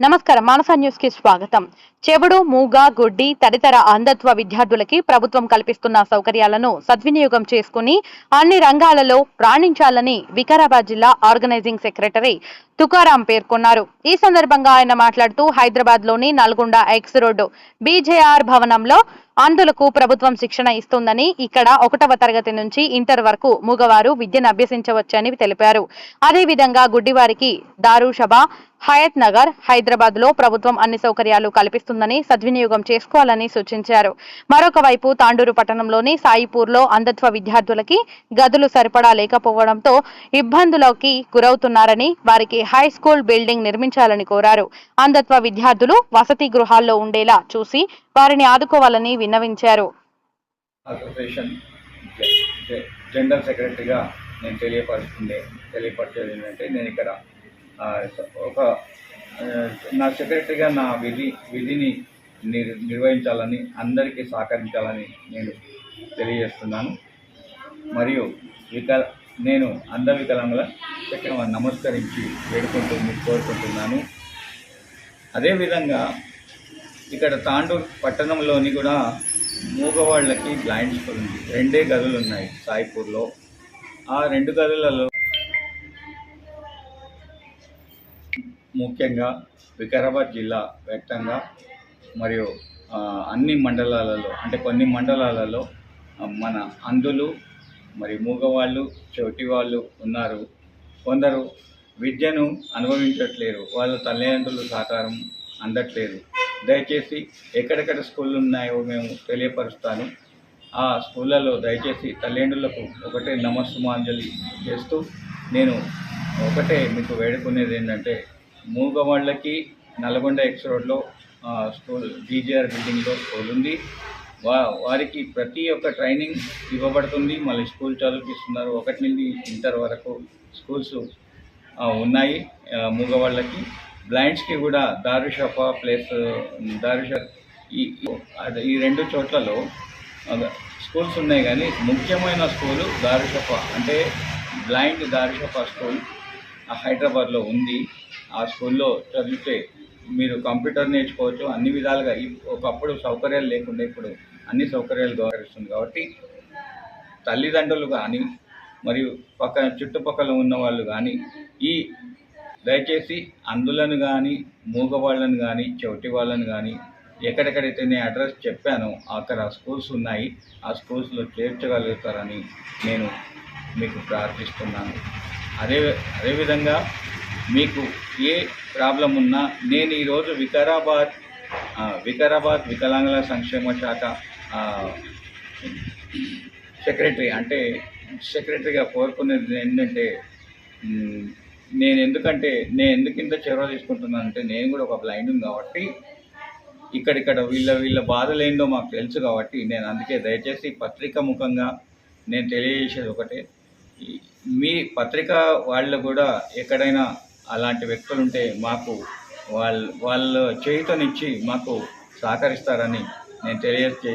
నమస్కారం. మానస న్యూస్కి స్వాగతం. చెవుడు మూగ గుడ్డి తదితర అంధత్వ విద్యార్థులకి ప్రభుత్వం కల్పిస్తున్న సౌకర్యాలను సద్వినియోగం చేసుకుని అన్ని రంగాలలో రాణించాలని వికారాబాద్ జిల్లా ఆర్గనైజింగ్ సెక్రటరీ తుకారాం పేర్కొన్నారు. ఈ సందర్భంగా ఆయన మాట్లాడుతూ హైదరాబాద్లోని నల్గొండ ఎక్స్ రోడ్డు బీజేఆర్ భవనంలో అంధులకు ప్రభుత్వం శిక్షణ ఇస్తుందని ఇక్కడ ఒకటవ తరగతి నుంచి ఇంటర్ వరకు మూగవారు విద్యను అభ్యసించవచ్చని తెలిపారు. అదేవిధంగా గుడ్డివారికి దారుషభ హయత్ నగర్ హైదరాబాద్లో ప్రభుత్వం అన్ని సౌకర్యాలు కల్పిస్తుందని సద్వినియోగం చేసుకోవాలని సూచించారు. మరొక వైపు తాండూరు పట్టణంలోని సాయిపూర్లో అంధత్వ విద్యార్థులకి గదులు సరిపడా లేకపోవడంతో ఇబ్బందులకి గురవుతున్నారని వారికి హై స్కూల్ బిల్డింగ్ నిర్మించాలని కోరారు. అంధత్వ విద్యార్థులు వసతి గృహాల్లో ఉండేలా చూసి వారిని ఆదుకోవాలని విన్నవించారు. అసోసియేషన్ జె- జనరల్ సెక్రటరీగా నేను తెలియపరుస్తుంది తెలియపరిచేది ఏంటంటే నేను ఇక్కడ ఒక నా సెక్రటరీగా నా విధి విధిని నిర్వహించాలని అందరికీ సహకరించాలని నేను తెలియజేస్తున్నాను. మరియు విక నేను అంధ వికలాంగుల నమస్కరించి వేడుకుంటూ కోరుకుంటున్నాను. అదేవిధంగా ఇక్కడ తాండూర్ పట్టణంలోని కూడా మూగవాళ్ళకి బ్లైండ్ స్కూల్ ఉంది. రెండే గదులు ఉన్నాయి సాయిపూర్లో. ఆ రెండు గదులలో ముఖ్యంగా వికారాబాద్ జిల్లా వ్యాప్తంగా మరియు అన్ని మండలాలలో అంటే కొన్ని మండలాలలో మన అంధులు మరి మూగవాళ్ళు చెవిటి వాళ్ళు ఉన్నారు. కొందరు విద్యను అనుభవించట్లేరు. వాళ్ళ తల్లిదండ్రులు సహకారం అందట్లేదు. దయచేసి ఎక్కడెక్కడ స్కూళ్ళు ఉన్నాయో మేము తెలియపరుస్తాను. ఆ స్కూళ్ళలో దయచేసి తల్లిదండ్రులకు ఒకటే నమస్సుమాంజలి చేస్తూ నేను ఒకటే మీకు వేడుకునేది ఏంటంటే మూగవాళ్ళకి నల్గొండ ఎక్స్ రోడ్లో స్కూల్ డీజీఆర్ బిల్డింగ్లో స్కూల్ ఉంది. వా వారికి ప్రతి ఒక్క ట్రైనింగ్ ఇవ్వబడుతుంది. మళ్ళీ స్కూల్ చదువుకిస్తున్నారు ఒకటి నుండి ఇంటర్ వరకు స్కూల్స్ ఉన్నాయి మూగవాళ్ళకి. బ్లైండ్స్కి కూడా దారుషఫ ప్లస్ దారుష ఈ ఈ రెండు చోట్లలో స్కూల్స్ ఉన్నాయి కానీ ముఖ్యమైన స్కూలు దారుషఫా అంటే బ్లైండ్ దారుషఫా స్కూల్ ఆ హైదరాబాద్లో ఉంది. ఆ స్కూల్లో చదివితే మీరు కంప్యూటర్ నేర్చుకోవచ్చు అన్ని విధాలుగా. ఒకప్పుడు సౌకర్యాలు లేకుండా ఇప్పుడు అన్ని సౌకర్యాలు గౌరవిస్తుంది కాబట్టి తల్లిదండ్రులు కానీ మరియు పక్క చుట్టుపక్కల ఉన్న వాళ్ళు కానీ ఈ దయచేసి అందులను కానీ మూగవాళ్ళను కానీ చెవిటి వాళ్ళను కానీ ఎక్కడెక్కడైతే నేను అడ్రస్ చెప్పానో. అక్కడ స్కూల్స్ ఉన్నాయి. ఆ స్కూల్స్లో చేర్చగలుగుతారని నేను మీకు ప్రార్థిస్తున్నాను. అదే అదేవిధంగా మీకు ఏ ప్రాబ్లం ఉన్నా నేను ఈరోజు వికారాబాద్ వికారాబాద్ వికలాంగుల సంక్షేమ శాఖ సెక్రటరీ అంటే సెక్రటరీగా కోరుకునేది ఏంటంటే నేను ఎందుకంటే నేను ఎందుకు ఇంత చొరవ తీసుకుంటున్నాను అంటే నేను కూడా ఒక బ్లైండ్ కాబట్టి ఇక్కడిక్కడ వీళ్ళ వీళ్ళ బాధలు ఏందో మాకు తెలుసు కాబట్టి నేను అందుకే దయచేసి పత్రిక ముఖంగా నేను తెలియజేసేది ఒకటే. మీ పత్రిక వాళ్ళు కూడా ఎక్కడైనా అలాంటి వ్యక్తులు ఉంటే మాకు వాళ్ళ వాళ్ళ చేయితనిచ్చి మాకు సహకరిస్తారని నేను తెలియజేస్తున్నాను